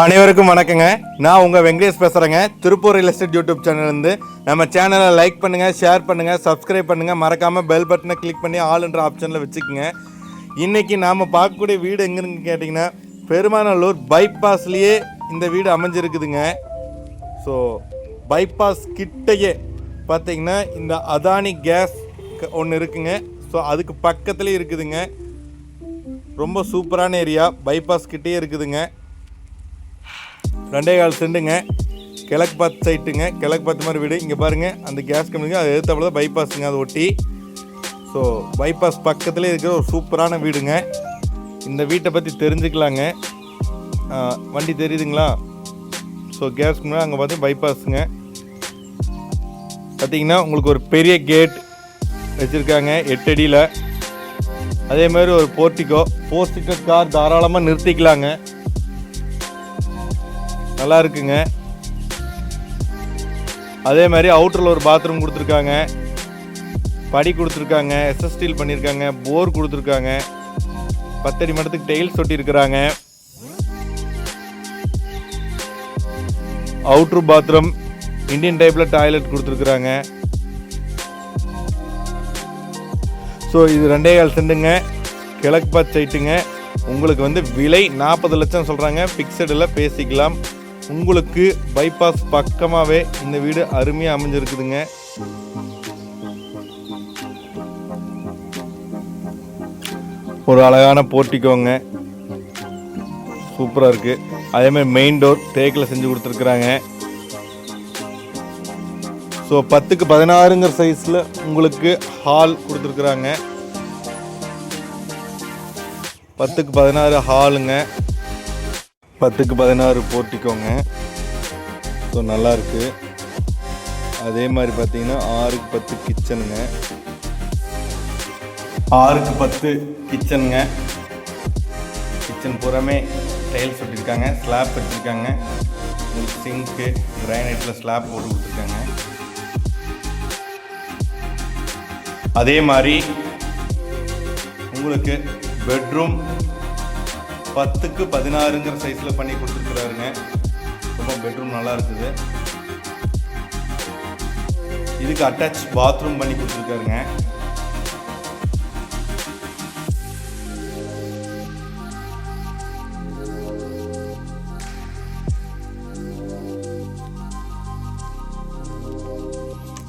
அனைவருக்கும் வணக்கங்க. நான் உங்கள் வெங்கடேஷ் பேசுகிறேங்க திருப்பூர் ரியல் எஸ்டேட் யூடியூப் சேனல்லேருந்து நம்ம சேனலை லைக் பண்ணுங்கள் ஷேர் பண்ணுங்கள் சப்ஸ்கிரைப் பண்ணுங்கள் மறக்காமல் பெல் பட்டனை கிளிக் பண்ணி ஆளுன்ற ஆப்ஷனில் வச்சுக்கோங்க. இன்றைக்கி நாம் பார்க்கக்கூடிய வீடு எங்கேன்னு கேட்டிங்கன்னா பெருமாநல்லூர் பைபாஸ்லேயே இந்த வீடு அமைஞ்சிருக்குதுங்க. ஸோ பைபாஸ் கிட்டையே பார்த்தீங்கன்னா இந்த அதானி கேஸ் ஒன்று இருக்குங்க. ஸோ அதுக்கு பக்கத்துலேயே இருக்குதுங்க. ரொம்ப சூப்பரான ஏரியா பைபாஸ் கிட்டேயே இருக்குதுங்க. ரெண்டே கால் செண்டுங்க. கிழக்கு பார்த்து சைட்டுங்க கிழக்கு பார்த்து மாதிரி வீடு. இங்கே பாருங்கள் அந்த கேஸ் கம்பெனிங்க அது எதிர்த்தாப்புல தான் பைபாஸுங்க அதை ஒட்டி. ஸோ பைபாஸ் பக்கத்துலேயே இருக்கிற ஒரு சூப்பரான வீடுங்க. இந்த வீட்டை பற்றி தெரிஞ்சுக்கலாங்க. வண்டி தெரியுதுங்களா? ஸோ கேஸ் முன்னாடி அங்கே பார்த்து பைபாஸுங்க பார்த்தீங்கன்னா உங்களுக்கு ஒரு பெரிய கேட் வச்சுருக்காங்க எட்டடியில் அதே மாதிரி ஒரு போர்ட்டிகோ போர்ட்டிக்கோ கார் தாராளமாக நிறுத்திக்கலாங்க. நல்லா இருக்குங்க. அதே மாதிரி அவுட்டரில் ஒரு பாத்ரூம் கொடுத்துருக்காங்க. படி கொடுத்துருக்காங்க எஸ்எஸ் ஸ்டீல் பண்ணியிருக்காங்க போர் கொடுத்துருக்காங்க. பத்தடி மடத்துக்கு டெய்ல்ஸ் ஒட்டியிருக்கிறாங்க அவுட்ரு பாத்ரூம் இந்தியன் டைப்பில் டாய்லெட் கொடுத்துருக்குறாங்க. ஸோ இது ரெண்டே கால் செண்டுங்க கிழக்கு பார்த்து சைட்டுங்க உங்களுக்கு வந்து விலை நாற்பது லட்சம் சொல்கிறாங்க ஃபிக்ஸடில் பேசிக்கலாம். உங்களுக்கு பைபாஸ் பக்கமாகவே இந்த வீடு அருமையாக அமைஞ்சிருக்குதுங்க. ஒரு அழகான போர்ட்டிக்கோங்க சூப்பராக இருக்குது அதேமாதிரி மெயின் டோர் தேக்கில் செஞ்சு கொடுத்துருக்குறாங்க. ஸோ பத்துக்கு பதினாறுங்கிற சைஸில் உங்களுக்கு ஹால் கொடுத்துருக்குறாங்க. பத்துக்கு பதினாறு ஹாலுங்க பத்துக்கு பதினாறு போர்ட்டிக்கோங்க ஸோ நல்லாயிருக்கு அதே மாதிரி பார்த்தீங்கன்னா ஆறுக்கு பத்து கிச்சனுங்க. ஆறுக்கு பத்து கிச்சனுங்க. கிச்சன் பூராமே டைல்ஸ் வச்சுருக்காங்க ஸ்லாப் வச்சுருக்காங்க உங்களுக்கு சிங்க்கு கிரானைட்டில் ஸ்லாப் போட்டு கொடுத்துருக்காங்க. அதே மாதிரி உங்களுக்கு பெட்ரூம் பத்துக்கு பதினாறுங்கிற சைஸில் பண்ணி கொடுத்துருக்குறாருங்க. ரொம்ப பெட்ரூம் நல்லா இருக்குது. இதுக்கு அட்டாச் பாத்ரூம் பண்ணி கொடுத்துருக்காருங்க.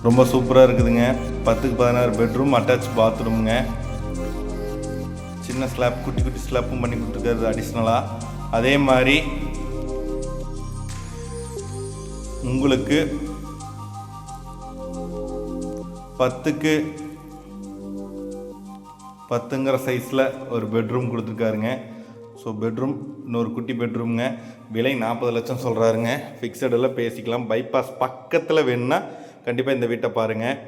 ரொம்ப சூப்பராக இருக்குதுங்க. பத்துக்கு பதினாறு பெட்ரூம் அட்டாச் பாத்ரூமுங்க சின்ன ஸ்லாப் குட்டி குட்டி ஸ்லாப்பும் பண்ணி கொடுத்துருக்காரு அடிஷ்னலாக அதே மாதிரி உங்களுக்கு பத்துக்கு பத்துங்கிற சைஸில் ஒரு பெட்ரூம் கொடுத்துருக்காருங்க. ஸோ பெட்ரூம் இன்னொரு குட்டி பெட்ரூம்ங்க விலை நாற்பது லட்சம் சொல்கிறாருங்க ஃபிக்ஸடெல்லாம் பேசிக்கலாம். பைபாஸ் பக்கத்தில் வேணுன்னா கண்டிப்பாக இந்த வீட்டை பாருங்கள்